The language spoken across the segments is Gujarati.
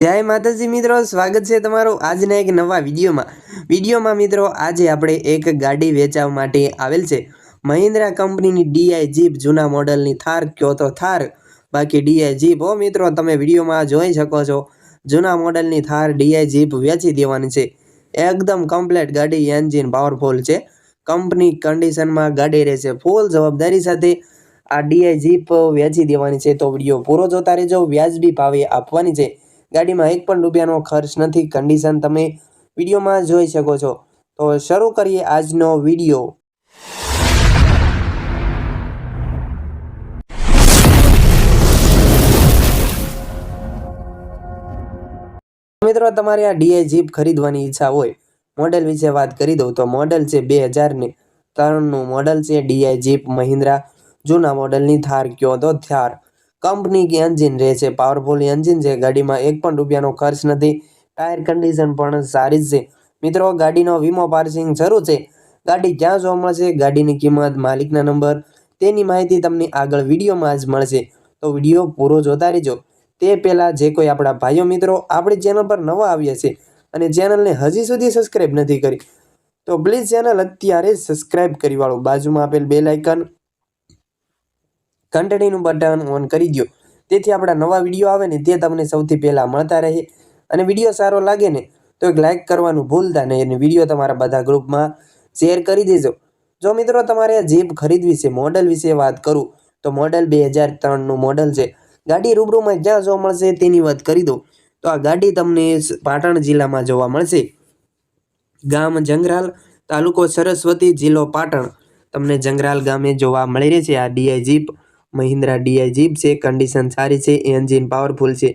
જય માતાજી મિત્રો, સ્વાગત છે તમારું આજના એક નવા વિડીયોમાં. વિડીયોમાં મિત્રો, આજે આપણે એક ગાડી વેચાવા માટે આવેલ છે. મહિન્દ્રા કંપનીની ડીઆઈ જીપ, જૂના મોડલની થાર કયો તો થાર, બાકી ડીઆઈ જીપ. હો મિત્રો, તમે વિડીયોમાં જોઈ શકો છો. જૂના મોડલની થાર ડીઆઈ જીપ વેચી દેવાની છે. એકદમ કમ્પ્લેટ ગાડી એન્જિન પાવરફુલ છે. કંપની કન્ડિશનમાં ગાડી રહેશે ફૂલ જવાબદારી સાથે. આ ડીઆઈ જીપ વેચી દેવાની છે, તો વીડિયો પૂરો જોતા રહેજો. વ્યાજબી ભાવે આપવાની છે. ગાડીમાં એક પણ રૂપિયાનો ખર્ચ નથી. કન્ડિશન તમે વિડીયોમાં જોઈ શકો છો. તો શરૂ કરીએ આજનો વીડિયો. મિત્રો, તમારે આ ડીએ જીપ ખરીદવાની ઈચ્છા હોય, મોડેલ વિશે વાત કરી દઉં તો મોડેલ છે બે હજારને ત્રણનું. મોડેલ છે ડીઆઈ જીપ મહિન્દ્રા. જૂના મોડેલની થાર કયો તો થાર. કંપની એન્જિન રહે છે પાવરફુલ એન્જિન છે, ગાડીમાં એક પણ રૂપિયાનો ખર્ચ નથી ટાયર કન્ડિશન પણ સારી જ છે. મિત્રો, ગાડીનો વીમો પાર્સિંગ શરૂ છે. ગાડી ક્યાં જોવા મળશે? ગાડીની કિંમત, માલિકના નંબર, તેની માહિતી તમને આગળ વિડીયોમાં જ મળશે. તો વીડિયો પૂરો જોતા રહેજો. તે પહેલાં જે કોઈ આપણા ભાઈઓ મિત્રો આપણી ચેનલ પર નવા આવ્યા છે અને ચેનલને હજી સુધી સબસ્ક્રાઈબ નથી કરી, તો પ્લીઝ ચેનલ અત્યારે સબસ્ક્રાઈબ કરી વાળો. બાજુમાં આપેલ બે લાઇકન ઘંટડીનું બટન ઓન કરી દો તેથી આપણા નવા વીડિયો આવે ને તે તમને સૌથી પહેલાં મળતા રહે. અને વીડિયો સારો લાગે ને, તો એક લાઇક કરવાનું ભૂલતા નહીં અને વીડિયો તમારા બધા ગ્રુપમાં શેર કરી દેજો. જો મિત્રો તમારે જીપ ખરીદવી છે મોડલ વિશે વાત કરું, તો મોડલ બે હજાર ત્રણનું મોડલ છે. ગાડી રૂબરૂમાં જ્યાં જોવા મળશે તેની વાત કરી દઉં. તો આ ગાડી તમને પાટણ જિલ્લામાં જોવા મળશે. ગામ જંગરાલ, તાલુકો સરસ્વતી જિલ્લો પાટણ. તમને જંગરાલ ગામે જોવા મળી રહે છે આ DI jeep Mahindra DI jeep છે કન્ડિશન સારી છે એન્જિન પાવરફુલ છે.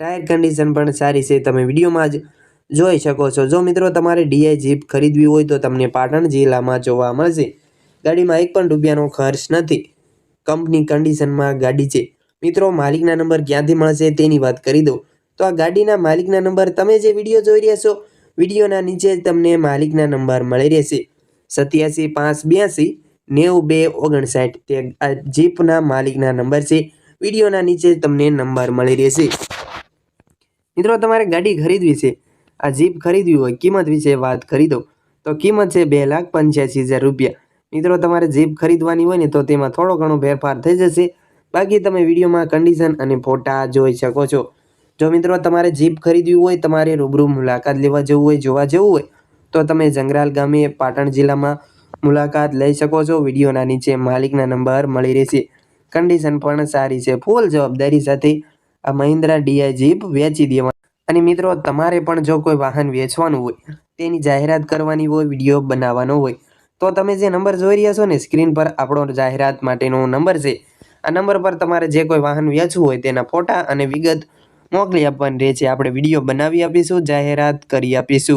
ટાયર કન્ડિશન પણ સારી છે, તમે વિડીયોમાં જ જોઈ શકો છો. જો મિત્રો તમારે ડીઆઈ જીપ ખરીદવી હોય તો તમને પાટણ જિલ્લામાં જોવા મળશે. ગાડીમાં એક પણ રૂપિયાનો ખર્ચ નથી. કંપની કન્ડિશનમાં ગાડી છે. મિત્રો, માલિકના નંબર ક્યાંથી મળશે તેની વાત કરી દઉં. તો આ ગાડીના માલિકના નંબર તમે જે વીડિયો જોઈ રહ્યા છો, વિડીયોના નીચે જ તમને માલિકના નંબર મળી રહેશે. સત્યાસી પાંચ બ્યાસી નેવું બે ઓગણસાઠ તે આ જીપના માલિકના નંબર છે, વિડીયોના નીચે તમને નંબર મળી રહેશે. મિત્રો, તમારે ગાડી ખરીદવી છે, આ જીપ ખરીદવી હોય, કિંમત વિશે વાત કરી દો તો કિંમત છે બે લાખ પંચ્યાસી હજાર રૂપિયા. મિત્રો, તમારે જીપ ખરીદવાની હોય ને, તો તેમાં થોડો ઘણો ફેરફાર થઈ જશે. બાકી તમે વિડીયોમાં કન્ડિશન અને ફોટા જોઈ શકો છો. જો મિત્રો, તમારે જીપ ખરીદવી હોય, તમારે રૂબરૂ મુલાકાત લેવા જવું હોય, જોવા જવું હોય, તો તમે જંગરાલ ગામે, પાટણ જિલ્લામાં મુલાકાત લઈ શકો છો. વિડીયોના નીચે માલિકના નંબર મળી રહેશે. કન્ડિશન પણ સારી છે. ફૂલ જવાબદારી સાથે આ મહિન્દ્રા ડીઆઈ જીપ વેચી દેવા અને મિત્રો, તમારે પણ જો કોઈ વાહન વેચવાનું હોય, તેની જાહેરાત કરવાની હોય, વીડિયો બનાવવાનો હોય, તો તમે જે નંબર જોઈ રહ્યા છો ને, સ્ક્રીન પર આપણો જાહેરાત માટેનો નંબર છે. આ નંબર પર તમારે જે કોઈ વાહન વેચવું હોય, તેના ફોટા અને વિગત મોકલી આપવાની રહે છે. આપણે વીડિયો બનાવી આપીશું, જાહેરાત કરી આપીશું.